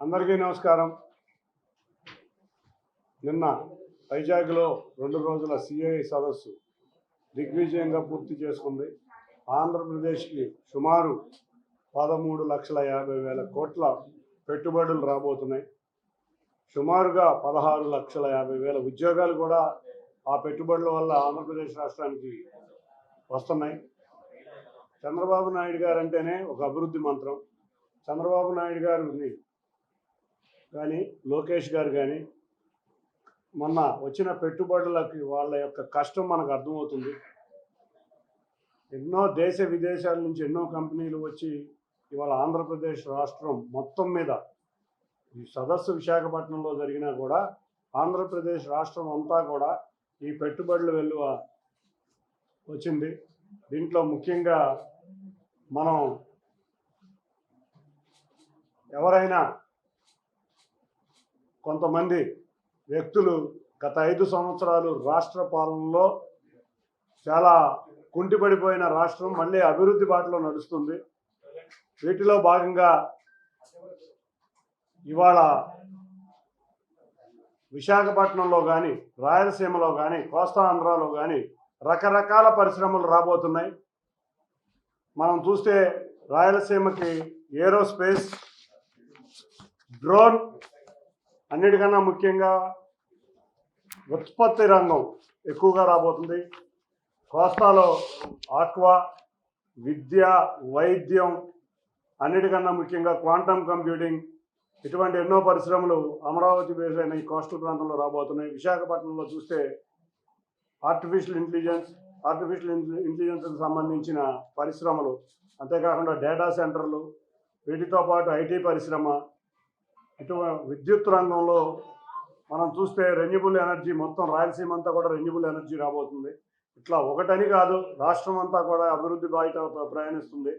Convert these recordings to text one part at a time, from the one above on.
అందరికీ నమస్కారం. నిన్న వైజాగ్లో రెండు రోజుల సిఐ సదస్సు దిగ్విజయంగా పూర్తి చేసుకుంది. ఆంధ్రప్రదేశ్కి సుమారు పదమూడు లక్షల యాభై వేల కోట్ల పెట్టుబడులు రాబోతున్నాయి. సుమారుగా పదహారు లక్షల యాభై వేల ఉద్యోగాలు కూడా ఆ పెట్టుబడుల వల్ల ఆంధ్రప్రదేశ్ రాష్ట్రానికి వస్తున్నాయి. చంద్రబాబు నాయుడు గారు అంటేనే ఒక అభివృద్ధి మంత్రం. చంద్రబాబు నాయుడు గారిని కానీ లోకేష్ గారు కానీ మొన్న వచ్చిన పెట్టుబడులకి వాళ్ళ యొక్క కష్టం మనకు అర్థమవుతుంది. ఎన్నో దేశ విదేశాల నుంచి ఎన్నో కంపెనీలు వచ్చి ఇవాళ ఆంధ్రప్రదేశ్ రాష్ట్రం మొత్తం మీద ఈ సదస్సు విశాఖపట్నంలో జరిగినా కూడా ఆంధ్రప్రదేశ్ రాష్ట్రం అంతా కూడా ఈ పెట్టుబడుల వెలువ వచ్చింది. దీంట్లో ముఖ్యంగా మనం ఎవరైనా కొంతమంది వ్యక్తులు గత ఐదు సంవత్సరాలు రాష్ట్ర పాలనలో చాలా కుంటిపడిపోయిన రాష్ట్రం మళ్ళీ అభివృద్ధి బాటలో నడుస్తుంది. వీటిలో భాగంగా ఇవాళ విశాఖపట్నంలో కానీ రాయలసీమలో కానీ కోస్తా ఆంధ్రాలో కానీ రకరకాల పరిశ్రమలు రాబోతున్నాయి. మనం చూస్తే రాయలసీమకి ఏరోస్పేస్ డ్రోన్ అన్నిటికన్నా ముఖ్యంగా ఉత్పత్తి రంగం ఎక్కువగా రాబోతుంది. కోస్తాలో ఆక్వా విద్య వైద్యం అన్నిటికన్నా ముఖ్యంగా క్వాంటమ్ కంప్యూటింగ్ ఇటువంటి ఎన్నో పరిశ్రమలు అమరావతి బేస్ అయిన ఈ కోస్టల్ ప్రాంతంలో రాబోతున్నాయి. విశాఖపట్నంలో చూస్తే ఆర్టిఫిషియల్ ఇంటెలిజెన్స్ ఆర్టిఫిషియల్ ఇంటెలిజెన్స్కి సంబంధించిన పరిశ్రమలు అంతేకాకుండా డేటా సెంటర్లు వీటితో పాటు ఐటీ పరిశ్రమ ఇటు విద్యుత్ రంగంలో మనం చూస్తే రెన్యూబుల్ ఎనర్జీ మొత్తం రాయలసీమ అంతా కూడా రెన్యూబుల్ ఎనర్జీ రాబోతుంది. ఇట్లా ఒకటని కాదు రాష్ట్రం అంతా కూడా అభివృద్ధి బాయిట ప్రయాణిస్తుంది.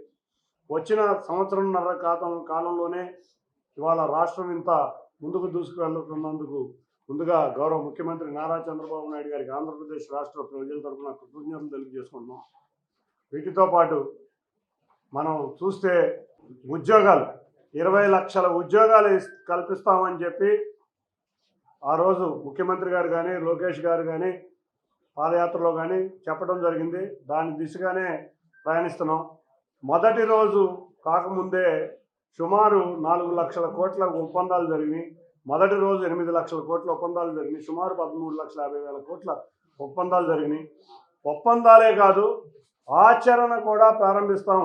వచ్చిన సంవత్సరంన్నర కాతం కాలంలోనే ఇవాళ రాష్ట్రం ఇంత ముందుకు దూసుకువెళ్తున్నందుకు ముందుగా గౌరవ ముఖ్యమంత్రి నారా చంద్రబాబు నాయుడు గారికి ఆంధ్రప్రదేశ్ రాష్ట్ర ప్రజల తరఫున కృతజ్ఞతలు తెలియజేసుకుంటున్నాం. వీటితో పాటు మనం చూస్తే ఉద్యోగాలు ఇరవై లక్షల ఉద్యోగాలు కల్పిస్తామని చెప్పి ఆ రోజు ముఖ్యమంత్రి గారు కానీ లోకేష్ గారు కానీ పాదయాత్రలో కానీ చెప్పడం జరిగింది. దాని దిశగానే ప్రయాణిస్తున్నాం. మొదటి రోజు కాకముందే సుమారు నాలుగు లక్షల కోట్ల ఒప్పందాలు జరిగినాయి. మొదటి రోజు ఎనిమిది లక్షల కోట్ల ఒప్పందాలు జరిగినాయి. సుమారు పదమూడు లక్షల యాభై వేల కోట్ల ఒప్పందాలు జరిగినాయి. ఒప్పందాలే కాదు ఆచరణ కూడా ప్రారంభిస్తాం.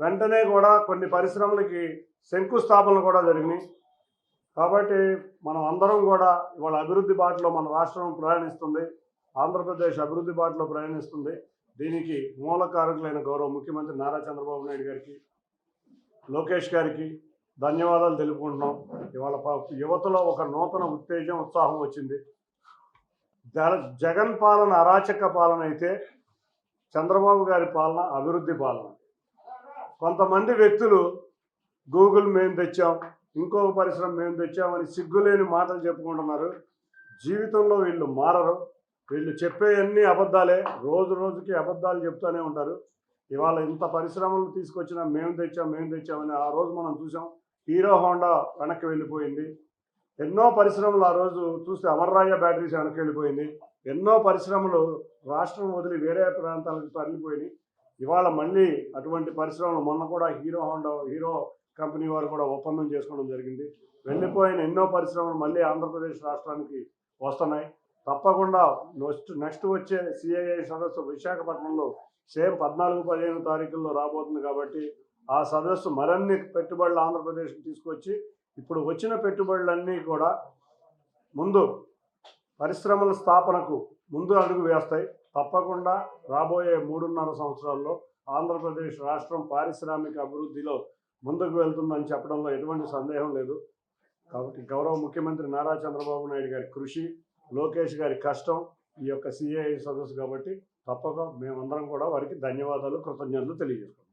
వెంటనే కూడా కొన్ని పరిశ్రమలకి శంకుస్థాపనలు కూడా జరిగినాయి. కాబట్టి మనం అందరం కూడా ఇవాళ అభివృద్ధి బాటలో మన రాష్ట్రం ప్రయాణిస్తుంది. ఆంధ్రప్రదేశ్ అభివృద్ధి బాటలో ప్రయాణిస్తుంది. దీనికి మూలకారకులైన గౌరవ ముఖ్యమంత్రి నారా చంద్రబాబు నాయుడు గారికి లోకేష్ గారికి ధన్యవాదాలు తెలుపుకుంటున్నాం. ఇవాళ యువతలో ఒక నూతన ఉత్తేజం ఉత్సాహం వచ్చింది. జ- జగన్ పాలన అరాచక పాలన అయితే చంద్రబాబు గారి పాలన అభివృద్ధి పాలన. కొంతమంది వ్యక్తులు గూగుల్ మేము తెచ్చాం ఇంకొక పరిశ్రమ మేము తెచ్చామని సిగ్గులేని మాటలు చెప్పుకుంటున్నారు. జీవితంలో వీళ్ళు మారరు. వీళ్ళు చెప్పేవన్నీ అబద్ధాలే రోజు రోజుకి అబద్ధాలు చెప్తూనే ఉంటారు. ఇవాళ ఇంత పరిశ్రమలు తీసుకొచ్చినా మేము తెచ్చాం మేము తెచ్చామని ఆ రోజు మనం చూసాం. హీరో హోండా వెనక్కి వెళ్ళిపోయింది. ఎన్నో పరిశ్రమలు ఆ రోజు చూస్తే అమర్రాయ బ్యాటరీస్ వెనక్కి వెళ్ళిపోయింది. ఎన్నో పరిశ్రమలు రాష్ట్రం వదిలి వేరే ప్రాంతాలకు తరలిపోయినాయి. ఇవాళ మళ్ళీ అటువంటి పరిశ్రమలు మొన్న కూడా హీరో హోండా హీరో కంపెనీ వారు కూడా ఒప్పందం చేసుకోవడం జరిగింది. వెళ్ళిపోయిన ఎన్నో పరిశ్రమలు మళ్ళీ ఆంధ్రప్రదేశ్ రాష్ట్రానికి వస్తున్నాయి. తప్పకుండా నెక్స్ట్ నెక్స్ట్ వచ్చే సిఐఐ సదస్సు విశాఖపట్నంలో సేమ్ పద్నాలుగు పదిహేను తారీఖుల్లో రాబోతుంది కాబట్టి ఆ సదస్సు మరిన్ని పెట్టుబడులు ఆంధ్రప్రదేశ్కి తీసుకొచ్చి ఇప్పుడు వచ్చిన పెట్టుబడులన్నీ కూడా ముందు పరిశ్రమల స్థాపనకు ముందు అడుగు వేస్తాయి. తప్పకుండా రాబోయే మూడున్నర సంవత్సరాల్లో ఆంధ్రప్రదేశ్ రాష్ట్రం పారిశ్రామిక అభివృద్ధిలో ముందుకు వెళ్తుందని చెప్పడంలో ఎటువంటి సందేహం లేదు. కాబట్టి గౌరవ ముఖ్యమంత్రి నారా చంద్రబాబు నాయుడు గారి కృషి లోకేష్ గారి కష్టం ఈ యొక్క సిఐ సదస్సు కాబట్టి తప్పక మేమందరం కూడా వారికి ధన్యవాదాలు కృతజ్ఞతలు తెలియజేస్తాం